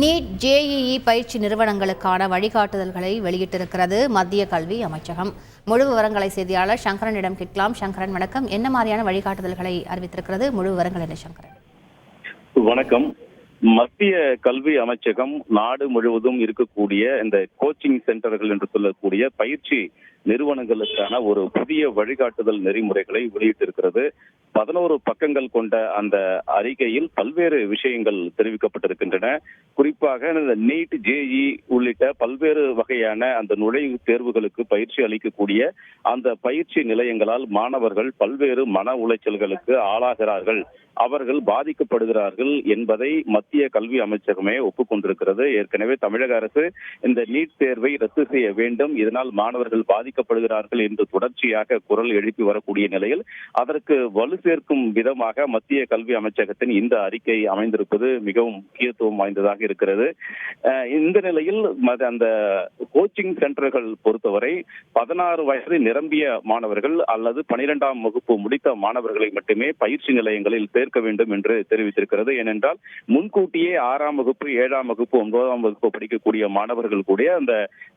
NEET JEE பயிற்சி நிறுவனங்களுக்கான வழிகாட்டுதல்களை வெளியிட்டிருக்கிறது மத்திய கல்வி அமைச்சகம். முழு விவரங்களை செய்தியாளர் சங்கரனிடம் கேட்கலாம். சங்கரன் வணக்கம். என்ன மாதிரியான வழிகாட்டுதல்களை அறிவித்திருக்கிறது? முழு விவரங்கள் என்ன சங்கரன்? வணக்கம். மத்திய கல்வி அமைச்சகம் நாடு முழுவதும் இருக்கக்கூடிய இந்த கோச்சிங் சென்டர்கள் என்று சொல்லக்கூடிய பயிற்சி நிறுவனங்களுக்கான ஒரு புதிய வழிகாட்டுதல் நெறிமுறைகளை வெளியிட்டிருக்கிறது. பதினோரு பக்கங்கள் கொண்ட அந்த அறிக்கையில் பல்வேறு விஷயங்கள் தெரிவிக்கப்பட்டிருக்கின்றன. குறிப்பாக இந்த நீட் ஜேஇ உள்ளிட்ட பல்வேறு வகையான அந்த நுழைவு தேர்வுகளுக்கு பயிற்சி அளிக்கக்கூடிய அந்த பயிற்சி நிலையங்களால் மாணவர்கள் பல்வேறு மன உளைச்சல்களுக்கு ஆளாகிறார்கள். அவர்கள் பாதிக்கப்படுகிறார்கள் என்பதை மத்திய கல்வி அமைச்சகமே ஒப்புக்கொண்டிருக்கிறது. ஏற்கனவே தமிழக அரசு இந்த நீட் தேர்வை ரத்து செய்ய வேண்டும். இதனால் மாணவர்கள் பாதிக்கப்படுகிறார்கள் என்று தொடர்ச்சியாக குரல் எழுப்பி வரக்கூடிய நிலையில் அதற்கு வலு சேர்க்கும் விதமாக மத்திய கல்வி அமைச்சகத்தின் இந்த அறிக்கை அமைந்திருப்பது மிகவும் முக்கியத்துவம் வாய்ந்ததாக இருக்கிறது. இந்த நிலையில் அந்த கோச்சிங் சென்டர்கள் பொறுத்தவரை பதினாறு வயது நிரம்பிய மாணவர்கள் அல்லது பனிரெண்டாம் வகுப்பு முடித்த மாணவர்களை மட்டுமே பயிற்சி நிலையங்களில் சேர்க்க வேண்டும் என்று தெரிவித்திருக்கிறது. ஏனென்றால் முன்கூட்டியே ஆறாம் வகுப்பு ஏழாம் வகுப்பு ஒன்பதாம் வகுப்பு படிக்கக்கூடிய மாணவர்கள் கூட அந்த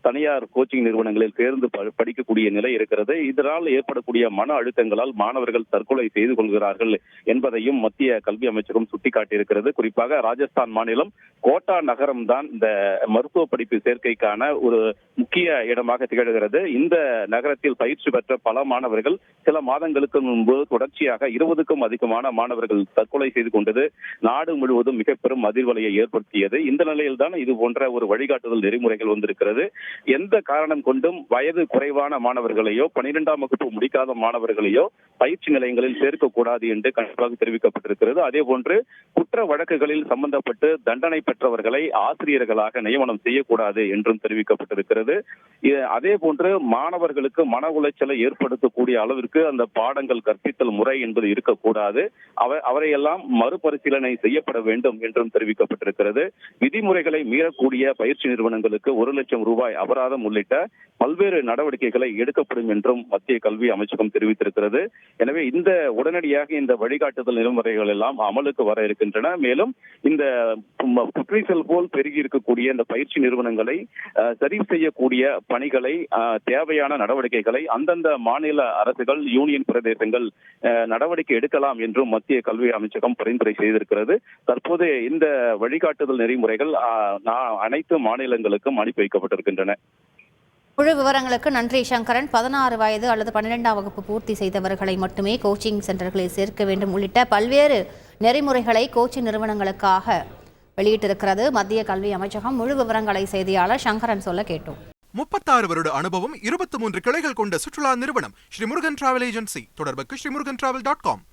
தனியார் கோச்சிங் நிறுவனங்களில் சேர்ந்து ப- படிக்கக்கூடிய நிலை இருக்கிறது. இதனால் ஏற்படக்கூடிய மன அழுத்தங்களால் மாணவர்கள் தற்கொலை செய்து கொள்கிறார்கள் என்பதையும் மத்திய கல்வி அமைச்சகம் சுட்டிக்காட்டியிருக்கிறது. குறிப்பாக ராஜஸ்தான் மாநிலம் கோட்டா நகரம் தான் இந்த மருத்துவ படிப்பு சேர்க்கைக்கான ஒரு முக்கிய இடமாக திகழ்கிறது. இந்த நகரத்தில் பயிற்சி பெற்ற பல மாணவர்கள் சில மாதங்களுக்கு முன்பு தொடர்ச்சியாக இருபதுக்கும் அதிகமான மாணவர்கள் தற்கொலை செய்து கொண்டது நாடு முழுவதும் மிக பெரும் அதிர்வலையை ஏற்படுத்தியது. இந்த நிலையில்தான் இது போன்ற ஒரு வழிகாட்டுதல் நெறிமுறைகள் வந்திருக்கிறது. எந்த காரணம் கொண்டும் வயது குறைவான மாணவர்களையோ பனிரெண்டாம் வகுப்பு முடிக்காத மாணவர்களையோ பயிற்சி நிலையங்களில் சேர்க்கக்கூடாது என்று கண்டிப்பாக தெரிவிக்கப்பட்டிருக்கிறது. அதே போன்று குற்ற வழக்குகளில் சம்பந்தப்பட்டு தண்டனை பெற்றவர்களை ஆசிரியர்களாக நியமனம் செய்யக்கூடாது என்றும் தெரிவிக்கப்பட்டிருக்கிறது. அதே போன்று மாணவர்களுக்கு மன உளைச்சலை ஏற்படுத்தக்கூடிய அளவிற்கு அந்த பாடங்கள் கற்பித்தல் முறை என்பது இருக்கக்கூடாது. அவ- அவரையெல்லாம் மறுபரிசீலனை செய்யப்பட வேண்டும் என்றும் தெரிவிக்கப்பட்டிருக்கிறது. விதிமுறைகளை மீறக்கூடிய பயிற்சி நிறுவனங்களுக்கு ஒரு லட்சம் ரூபாய் அபராதம் உள்ளிட்ட பல்வேறு நடவடிக்கை நடவடிக்கைகளை எடுக்கப்படும் என்றும் மத்திய கல்வி அமைச்சகம் தெரிவித்திருக்கிறது. எனவே இந்த உடனடியாக இந்த வழிகாட்டுதல் நெறிமுறைகள் எல்லாம் அமலுக்கு வர இருக்கின்றன. மேலும் இந்த ம- போல் பெருகி இருக்கக்கூடிய இந்த பயிற்சி நிறுவனங்களை சரி செய்யக்கூடிய பணிகளை தேவையான நடவடிக்கைகளை அந்தந்த மாநில அரசுகள் யூனியன் பிரதேசங்கள் நடவடிக்கை எடுக்கலாம் என்றும் மத்திய கல்வி அமைச்சகம் பரிந்துரை செய்திருக்கிறது. தற்போது இந்த வழிகாட்டுதல் நெறிமுறைகள் அனைத்து மாநிலங்களுக்கும் அனுப்பி வைக்கப்பட்டிருக்கின்றன. முழு விவரங்களுக்கு நன்றி சங்கரன். பதினாறு வயது அல்லது பன்னிரெண்டாம் வகுப்பு பூர்த்தி செய்தவர்களை மட்டுமே கோச்சிங் சென்டர்களில் சேர்க்க வேண்டும் உள்ளிட்ட பல்வேறு நெறிமுறைகளை கோச்சிங் நிறுவனங்களுக்காக வெளியிட்டிருக்கிறது. மத்திய கல்வி அமைச்சகம் முழு விவரங்களை செய்தியாளர் சங்கரன் சொல்ல கேட்டோம். முப்பத்தாறு வருட அனுபவம் இருபத்தி மூன்று கிளைகள் கொண்ட சுற்றுலா நிறுவனம் ஸ்ரீமுருகன் டிராவல் ஏஜென்சி தொடர்புக்கு ஸ்ரீமுருகன் டிராவல் டாட் காம்